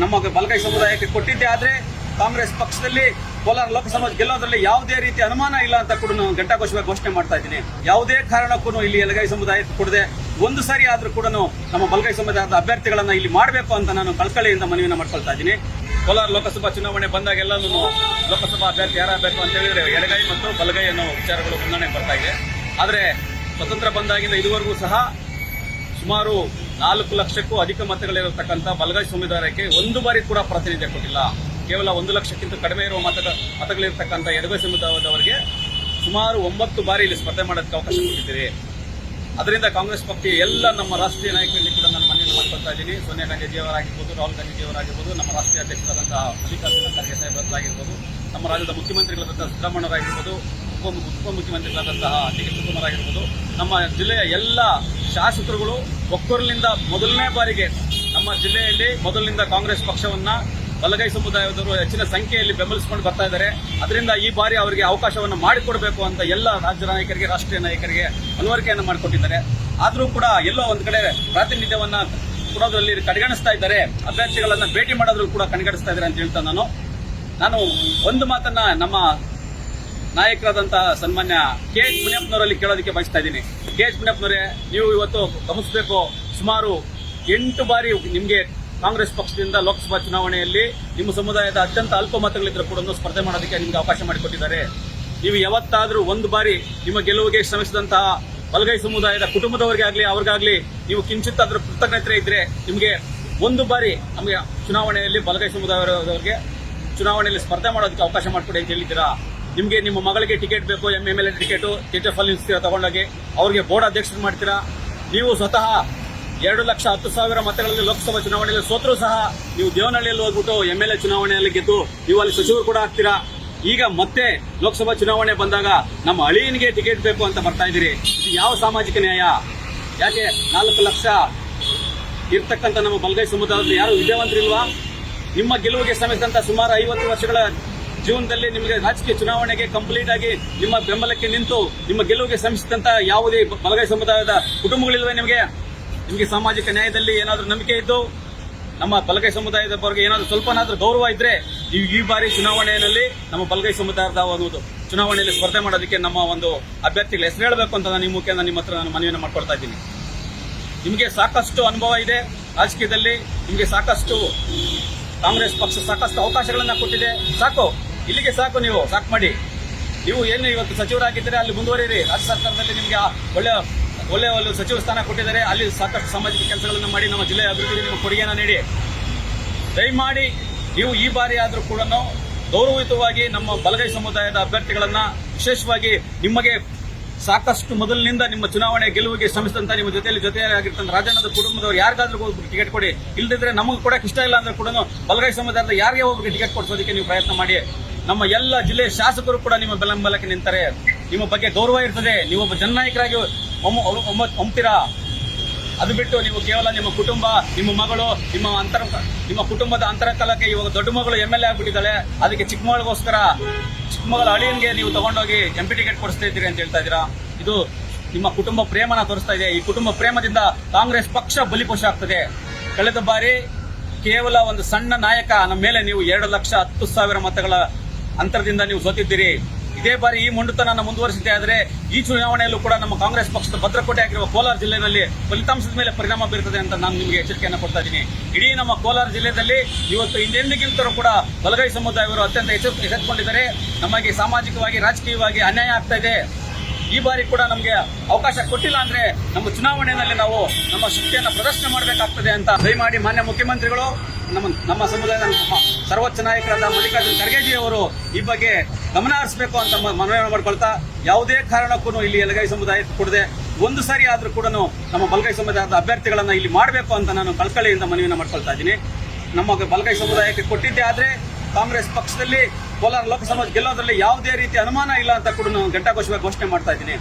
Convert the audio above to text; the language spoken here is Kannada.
ನಮ್ಮ ಬಲಗೈ ಸಮುದಾಯಕ್ಕೆ ಕೊಟ್ಟಿದ್ದೆ. ಆದ್ರೆ ಕಾಂಗ್ರೆಸ್ ಪಕ್ಷದಲ್ಲಿ ಕೋಲಾರ ಲೋಕಸಭಾ ಗೆಲ್ಲೋದ್ರಲ್ಲಿ ಯಾವುದೇ ರೀತಿ ಅನುಮಾನ ಇಲ್ಲ ಅಂತ ಕೂಡ ನಾನು ಘಂಟಾಘೋಷವಾಗಿ ಘೋಷಣೆ ಮಾಡ್ತಾ ಇದ್ದೀನಿ. ಯಾವುದೇ ಕಾರಣಕ್ಕೂ ಇಲ್ಲಿ ಎಲಗೈ ಸಮುದಾಯಕ್ಕೆ ಕೊಡದೆ ಒಂದು ಸಾರಿ ಆದ್ರೂ ಕೂಡ ನಮ್ಮ ಬಲಗೈ ಸಮುದಾಯದ ಅಭ್ಯರ್ಥಿಗಳನ್ನು ಇಲ್ಲಿ ಮಾಡಬೇಕು ಅಂತ ನಾನು ಕಳ್ಕಳಿಯಿಂದ ಮನವಿನ ಮಾಡ್ಕೊಳ್ತಾ ಇದ್ದೀನಿ. ಕೋಲಾರ ಲೋಕಸಭಾ ಚುನಾವಣೆ ಬಂದಾಗೆಲ್ಲ ಲೋಕಸಭಾ ಅಭ್ಯರ್ಥಿ ಯಾರಾಗಬೇಕು ಅಂತ ಹೇಳಿದ್ರೆ ಎಡಗೈ ಮತ್ತು ಬಲಗೈ ಅನ್ನೋ ವಿಚಾರಗಳು ಮುನ್ನಡೆ ಬರ್ತಾ ಇದೆ. ಆದರೆ ಸ್ವತಂತ್ರ ಬಂದಾಗಿಂದ ಇದುವರೆಗೂ ಸಹ ಸುಮಾರು ನಾಲ್ಕು ಲಕ್ಷಕ್ಕೂ ಅಧಿಕ ಮತಗಳಿರತಕ್ಕಂಥ ಬಲಗೈ ಸಮುದಾಯಕ್ಕೆ ಒಂದು ಬಾರಿ ಕೂಡ ಪ್ರಾತಿನಿಧ್ಯ ಕೊಟ್ಟಿಲ್ಲ. ಕೇವಲ ಒಂದು ಲಕ್ಷಕ್ಕಿಂತ ಕಡಿಮೆ ಇರುವ ಮತ ಮತಗಳಿರತಕ್ಕಂಥ ಎಡಗೈ ಸಮುದಾಯದವರಿಗೆ ಸುಮಾರು ಒಂಬತ್ತು ಬಾರಿ ಇಲ್ಲಿ ಸ್ಪರ್ಧೆ ಮಾಡೋದಕ್ಕೆ ಅವಕಾಶ ಕೊಟ್ಟಿದ್ದೀರಿ. ಅದರಿಂದ ಕಾಂಗ್ರೆಸ್ ಪಕ್ಷ ಎಲ್ಲ ನಮ್ಮ ರಾಷ್ಟ್ರೀಯ ನಾಯಕರಲ್ಲಿ ಕೂಡ ನಾನು ಮನೆಯಲ್ಲಿ ಮಾಡ್ಕೊಳ್ತಾ ಇದ್ದೀನಿ. ಸೋನಿಯಾ ಗಾಂಧೀಜಿಯವರಾಗಿರ್ಬೋದು, ರಾಹುಲ್ ಗಾಂಧೀಜಿಯವರಾಗಿರ್ಬೋದು, ನಮ್ಮ ರಾಷ್ಟ್ರೀಯ ಅಧ್ಯಕ್ಷರಾದಂತಹ ಮಲ್ಲಿಕಾರ್ಜುನ ಖರ್ಗೆ ಸಾಹೇಬರಾಗಿರ್ಬೋದು ನಮ್ಮ ರಾಜ್ಯದ ಮುಖ್ಯಮಂತ್ರಿಗಳಾದಂತಹ ಸಿದ್ದರಾಮಣ್ಣವರಾಗಿರ್ಬೋದು ಉಪ ಉಪಮುಖ್ಯಮಂತ್ರಿಗಳಾದಂತಹ ಡಿ ಕೆ ಶಿವಕುಮಾರ್ ಆಗಿರ್ಬೋದು, ನಮ್ಮ ಜಿಲ್ಲೆಯ ಎಲ್ಲ ಶಾಸಕರುಗಳು ಒಕ್ಕೂರಿನಿಂದ ಮೊದಲನೇ ಬಾರಿಗೆ ನಮ್ಮ ಜಿಲ್ಲೆಯಲ್ಲಿ ಮೊದಲಿನಿಂದ ಕಾಂಗ್ರೆಸ್ ಪಕ್ಷವನ್ನ ಬಲಗೈ ಸಮುದಾಯದವರು ಹೆಚ್ಚಿನ ಸಂಖ್ಯೆಯಲ್ಲಿ ಬೆಂಬಲಿಸಿಕೊಂಡು ಬರ್ತಾ ಇದ್ದಾರೆ. ಅದರಿಂದ ಈ ಬಾರಿ ಅವರಿಗೆ ಅವಕಾಶವನ್ನು ಮಾಡಿಕೊಡಬೇಕು ಅಂತ ಎಲ್ಲ ರಾಜ್ಯ ನಾಯಕರಿಗೆ, ರಾಷ್ಟ್ರೀಯ ನಾಯಕರಿಗೆ ಮನವರಿಕೆಯನ್ನು ಮಾಡಿಕೊಟ್ಟಿದ್ದಾರೆ. ಆದರೂ ಕೂಡ ಎಲ್ಲೋ ಒಂದು ಕಡೆ ಪ್ರಾತಿನಿಧ್ಯವನ್ನ ಕೊಡೋದ್ರಲ್ಲಿ ಕಡೆಗಣಿಸ್ತಾ ಇದ್ದಾರೆ. ಅಭ್ಯರ್ಥಿಗಳನ್ನು ಭೇಟಿ ಮಾಡೋದ್ರೂ ಕೂಡ ಕಡೆಗಣಿಸ್ತಾ ಇದ್ದಾರೆ ಅಂತ ಹೇಳ್ತಾ ನಾನು. ನಾನು ಒಂದು ಮಾತನ್ನ ನಮ್ಮ ನಾಯಕರಾದಂತಹ ಸನ್ಮಾನ್ಯ ಕೆ ಎಚ್ ಮುನಿಯಪ್ಪನವರಲ್ಲಿ ಕೇಳೋದಕ್ಕೆ ಬಯಸ್ತಾ ಇದ್ದೀನಿ. ಕೆ ಎಚ್ ಮುನಿಯಪ್ಪನವರೇ, ನೀವು ಇವತ್ತು ಗಮನಿಸಬೇಕು, ಸುಮಾರು ಎಂಟು ಬಾರಿ ನಿಮಗೆ ಕಾಂಗ್ರೆಸ್ ಪಕ್ಷದಿಂದ ಲೋಕಸಭಾ ಚುನಾವಣೆಯಲ್ಲಿ ನಿಮ್ಮ ಸಮುದಾಯದ ಅತ್ಯಂತ ಅಲ್ಪ ಮತಗಳಿದ್ರೂ ಕೂಡ ಸ್ಪರ್ಧೆ ಮಾಡೋದಕ್ಕೆ ನಿಮಗೆ ಅವಕಾಶ ಮಾಡಿಕೊಟ್ಟಿದ್ದಾರೆ. ನೀವು ಯಾವತ್ತಾದರೂ ಒಂದು ಬಾರಿ ನಿಮ್ಮ ಗೆಲುವಿಗೆ ಶ್ರಮಿಸಿದಂತಹ ಬಲಗೈ ಸಮುದಾಯದ ಕುಟುಂಬದವರಿಗೆ ಆಗಲಿ, ಅವ್ರಿಗಾಗಲಿ ನೀವು ಕಿಂಚಿತ್ ಅದರ ಕೃತಜ್ಞತೆ ಇದ್ರೆ ನಿಮಗೆ ಒಂದು ಬಾರಿ ನಮಗೆ ಚುನಾವಣೆಯಲ್ಲಿ ಬಲಗೈ ಸಮುದಾಯದವರಿಗೆ ಚುನಾವಣೆಯಲ್ಲಿ ಸ್ಪರ್ಧೆ ಮಾಡೋದಕ್ಕೆ ಅವಕಾಶ ಮಾಡಿಕೊಡಿ ಅಂತ ಹೇಳಿದ್ದೀರಾ? ನಿಮಗೆ ನಿಮ್ಮ ಮಗಳಿಗೆ ಟಿಕೆಟ್ ಬೇಕು M M L A ticket teachers ಅಲ್ಲಿ ನಿಲ್ಲಿಸ್ತೀರಾ ತಗೊಂಡೋಗಿ? ಅವ್ರಿಗೆ ಬೋರ್ಡ್ ಅಧ್ಯಕ್ಷರು ಮಾಡ್ತೀರಾ? ನೀವು ಸ್ವತಃ ಎರಡು ಲಕ್ಷ ಹತ್ತು ಸಾವಿರ ಮತಗಳಲ್ಲಿ ಲೋಕಸಭಾ ಚುನಾವಣೆಯಲ್ಲಿ ಸೋತರೂ ಸಹ ನೀವು ದೇವನಹಳ್ಳಿಯಲ್ಲಿ ಹೋಗ್ಬಿಟ್ಟು ಎಂ ಎಲ್ ಎ ಚುನಾವಣೆಯಲ್ಲಿ ಗೆದ್ದು ನೀವು ಅಲ್ಲಿ ಸಚಿವರು ಕೂಡ ಆಗ್ತೀರಾ? ಈಗ ಮತ್ತೆ ಲೋಕಸಭಾ ಚುನಾವಣೆ ಬಂದಾಗ ನಮ್ಮ ಅಳಿಯನಿಗೆ ಟಿಕೆಟ್ ಬೇಕು ಅಂತ ಬರ್ತಾ ಇದ್ದೀರಿ. ಇದು ಯಾವ ಸಾಮಾಜಿಕ ನ್ಯಾಯ? ಯಾಕೆ ನಾಲ್ಕು ಲಕ್ಷ ಇರ್ತಕ್ಕಂಥ ನಮ್ಮ ಬಲಗೈ ಸಮುದಾಯದಲ್ಲಿ ಯಾರು ವಿದ್ಯಾವಂತರಿಲ್ವಾ? ನಿಮ್ಮ ಗೆಲುವಿಗೆ ಶ್ರಮಿಸಿದಂಥ ಸುಮಾರು ಐವತ್ತು ವರ್ಷಗಳ ಜೀವನದಲ್ಲಿ ನಿಮಗೆ ರಾಜಕೀಯ ಚುನಾವಣೆಗೆ ಕಂಪ್ಲೀಟ್ ಆಗಿ ನಿಮ್ಮ ಬೆಂಬಲಕ್ಕೆ ನಿಂತು ನಿಮ್ಮ ಗೆಲುವಿಗೆ ಶ್ರಮಿಸಿದಂತ ಯಾವುದೇ ಬಲಗೈ ಸಮುದಾಯದ ಕುಟುಂಬಗಳಿಲ್ವೇ ನಿಮಗೆ? ನಿಮಗೆ ಸಾಮಾಜಿಕ ನ್ಯಾಯದಲ್ಲಿ ಏನಾದರೂ ನಂಬಿಕೆ ಇದ್ದು, ನಮ್ಮ ಬಲಗೈ ಸಮುದಾಯದ ಬಗ್ಗೆ ಏನಾದರೂ ಸ್ವಲ್ಪನಾದರೂ ಗೌರವ ಇದ್ರೆ ಈ ಬಾರಿ ಚುನಾವಣೆಯಲ್ಲಿ ನಮ್ಮ ಬಲಗೈ ಸಮುದಾಯದ ಒಂದು ಚುನಾವಣೆಯಲ್ಲಿ ಸ್ಪರ್ಧೆ ಮಾಡೋದಕ್ಕೆ ನಮ್ಮ ಒಂದು ಅಭ್ಯರ್ಥಿಗಳ ಹೆಸರು ಹೇಳಬೇಕು ಅಂತ ಈ ಮುಖ್ಯ ನಿಮ್ಮ ಹತ್ರ ನಾನು ಮನವಿಯನ್ನು ಮಾಡ್ಕೊಳ್ತಾ ಇದ್ದೀನಿ. ನಿಮಗೆ ಸಾಕಷ್ಟು ಅನುಭವ ಇದೆ ರಾಜಕೀಯದಲ್ಲಿ, ನಿಮಗೆ ಸಾಕಷ್ಟು ಕಾಂಗ್ರೆಸ್ ಪಕ್ಷ ಸಾಕಷ್ಟು ಅವಕಾಶಗಳನ್ನು ಕೊಟ್ಟಿದೆ. ಸಾಕು. ಇಲ್ಲಿಗೆ ಸಾಕು ನೀವು, ಸಾಕು ಮಾಡಿ. ನೀವು ಏನು ಇವತ್ತು ಸಚಿವರಾಗಿದ್ದರೆ, ಅಲ್ಲಿ ಮುಂದುವರಿಯಿರಿ. ರಾಜ್ಯ ಸರ್ಕಾರದಲ್ಲಿ ನಿಮಗೆ ಒಳ್ಳೆ ಒಳ್ಳೆ ಒಂದು ಸಚಿವ ಸ್ಥಾನ ಕೊಟ್ಟಿದ್ದಾರೆ. ಅಲ್ಲಿ ಸಾಕಷ್ಟು ಸಾಮಾಜಿಕ ಕೆಲಸಗಳನ್ನು ಮಾಡಿ ನಮ್ಮ ಜಿಲ್ಲೆಯ ಅಭಿವೃದ್ಧಿಗೆ ನಿಮ್ಮ ಕೊಡುಗೆಯನ್ನು ನೀಡಿ. ದಯಮಾಡಿ ನೀವು ಈ ಬಾರಿ ಆದರೂ ಕೂಡ ಗೌರವಯುತವಾಗಿ ನಮ್ಮ ಬಲಗೈ ಸಮುದಾಯದ ಅಭ್ಯರ್ಥಿಗಳನ್ನು ವಿಶೇಷವಾಗಿ ನಿಮಗೆ ಸಾಕಷ್ಟು ಮೊದಲಿನಿಂದ ನಿಮ್ಮ ಚುನಾವಣೆ ಗೆಲುವಿಗೆ ಶ್ರಮಿಸಿದಂತ ನಿಮ್ಮ ಜೊತೆಯಲ್ಲಿ ಜೊತೆಯಾಗಿರ್ತಂತ ರಾಜಣ್ಣದ ಕುಟುಂಬದವರು ಯಾರಿಗಾದ್ರೂ ಹೋಗ್ಬಿಟ್ಟು ಟಿಕೆಟ್ ಕೊಡಿ. ಇಲ್ದಿದ್ರೆ ನಮಗೆ ಕೂಡ ಇಷ್ಟ ಇಲ್ಲ ಅಂದ್ರೆ ಕೂಡ ಬಲಗೈ ಸಮುದಾಯದ ಯಾರಿಗೆ ಹೋಗ್ಬಿಟ್ಟು ಟಿಕೆಟ್ ಕೊಡಿಸೋದಕ್ಕೆ ನೀವು ಪ್ರಯತ್ನ ಮಾಡಿ. ನಮ್ಮ ಎಲ್ಲ ಜಿಲ್ಲೆಯ ಶಾಸಕರು ಕೂಡ ನಿಮ್ಮ ಬೆಂಬಲಕ್ಕೆ ನಿಂತಾರೆ. ನಿಮ್ಮ ಬಗ್ಗೆ ಗೌರವ ಇರ್ತದೆ. ನೀವು ಒಬ್ಬ ಜನನಾಯಕರಾಗಿ ಒಮ್ಮ- ಒಮ್ಮ- ಒಮ್ತೀರಾ? ಅದು ಬಿಟ್ಟು ನೀವು ಕೇವಲ ನಿಮ್ಮ ಕುಟುಂಬ, ನಿಮ್ಮ ಮಗಳು, ನಿಮ್ಮ ಅಂತರ ನಿಮ್ಮ ಕುಟುಂಬದ ಅಂತರಕಲಕ್ಕೆ ಇವಾಗ ದೊಡ್ಡ ಮಗಳು ಎಂ ಎಲ್ ಎ ಆಗ್ಬಿಟ್ಟಿದ್ದಾಳೆ. ಅದಕ್ಕೆ ಚಿಕ್ಕ ಮಗಳಿಗೋಸ್ಕರ ಚಿಕ್ಕ ಮಗಳ ಅಳಿಯನ್ಗೆ ನೀವು ತಗೊಂಡೋಗಿ ಎಂ ಪಿ ಟಿಕೆಟ್ ಕೊಡಿಸ್ತಾ ಇದ್ದೀರಿ ಅಂತ ಹೇಳ್ತಾ ಇದ್ದೀರಾ? ಇದು ನಿಮ್ಮ ಕುಟುಂಬ ಪ್ರೇಮನ ತೋರಿಸ್ತಾ ಇದೆ. ಈ ಕುಟುಂಬ ಪ್ರೇಮದಿಂದ ಕಾಂಗ್ರೆಸ್ ಪಕ್ಷ ಬಲಿಪೋಷ ಆಗ್ತದೆ. ಕಳೆದ ಬಾರಿ ಕೇವಲ ಒಂದು ಸಣ್ಣ ನಾಯಕ, ನಮ್ಮ ಮೇಲೆ ನೀವು ಎರಡು ಲಕ್ಷ ಹತ್ತು ಸಾವಿರ ಮತಗಳ ಅಂತರದಿಂದ ನೀವು ಸೋತಿದ್ದೀರಿ. ಇದೇ ಬಾರಿ ಈ ಮುಂಡುತನ ಮುಂದುವರಿಸಿದೆ ಆದರೆ ಈ ಚುನಾವಣೆಯಲ್ಲೂ ಕೂಡ ನಮ್ಮ ಕಾಂಗ್ರೆಸ್ ಪಕ್ಷದ ಭದ್ರಕೋಟೆ ಆಗಿರುವ ಕೋಲಾರ ಜಿಲ್ಲೆಯಲ್ಲಿ ಫಲಿತಾಂಶದ ಮೇಲೆ ಪರಿಣಾಮ ಬೀರುತ್ತದೆ ಅಂತ ನಾನು ನಿಮಗೆ ಎಚ್ಚರಿಕೆಯನ್ನು ಕೊಡ್ತಾ ಇದ್ದೀನಿ. ಇಡೀ ನಮ್ಮ ಕೋಲಾರ ಜಿಲ್ಲೆಯಲ್ಲಿ ಇವತ್ತು ಹಿಂದೆಂದಿಗಿಂತರೂ ಕೂಡ ಬಲಗೈ ಸಮುದಾಯವರು ಅತ್ಯಂತ ಎಚ್ಚೆತ್ತುಕೊಂಡಿದ್ದಾರೆ ನಮಗೆ ಸಾಮಾಜಿಕವಾಗಿ, ರಾಜಕೀಯವಾಗಿ ಅನ್ಯಾಯ ಆಗ್ತಾ ಇದೆ. ಈ ಬಾರಿ ಕೂಡ ನಮಗೆ ಅವಕಾಶ ಕೊಟ್ಟಿಲ್ಲ ಅಂದ್ರೆ ನಮ್ಮ ಚುನಾವಣೆಯಲ್ಲಿ ನಾವು ನಮ್ಮ ಶಕ್ತಿಯನ್ನು ಪ್ರದರ್ಶನ ಮಾಡಬೇಕಾಗ್ತದೆ ಅಂತ ದಯಮಾಡಿ ಮಾನ್ಯ ಮುಖ್ಯಮಂತ್ರಿಗಳು, ನಮ್ಮ ನಮ್ಮ ಸಮುದಾಯದ ಸರ್ವೋಚ್ಚ ನಾಯಕರಾದ ಮಲ್ಲಿಕಾರ್ಜುನ ಖರ್ಗೆಜಿ ಅವರು ಈ ಬಗ್ಗೆ ಗಮನ ಹರಿಸಬೇಕು ಅಂತ ಮನವಿ ಮಾಡ್ಕೊಳ್ತಾ ಯಾವುದೇ ಕಾರಣಕ್ಕೂ ಇಲ್ಲಿ ಎಲಗೈ ಸಮುದಾಯಕ್ಕೆ ಕೊಡದೆ ಒಂದು ಸಾರಿ ಆದರೂ ಕೂಡ ನಮ್ಮ ಬಲಗೈ ಸಮುದಾಯದ ಅಭ್ಯರ್ಥಿಗಳನ್ನು ಇಲ್ಲಿ ಮಾಡಬೇಕು ಅಂತ ನಾನು ಕಳ್ಕಳಿಯಿಂದ ಮನವಿನ ಮಾಡ್ಕೊಳ್ತಾ ಇದ್ದೀನಿ. ನಮ್ಮ ಬಲಗೈ ಸಮುದಾಯಕ್ಕೆ ಕೊಟ್ಟಿದ್ದೆ ಆದ್ರೆ ಕಾಂಗ್ರೆಸ್ ಪಕ್ಷದಲ್ಲಿ ಕೋಲಾರ ಲೋಕಸಭಾ ಗೆಲ್ಲೋದ್ರಲ್ಲಿ ಯಾವುದೇ ರೀತಿ ಅನುಮಾನ ಇಲ್ಲ ಅಂತ ಕೂಡ ನಾನು ಘಂಟಾಘೋಷವಾಗಿ ಘೋಷಣೆ ಮಾಡ್ತಾ ಇದ್ದೀನಿ.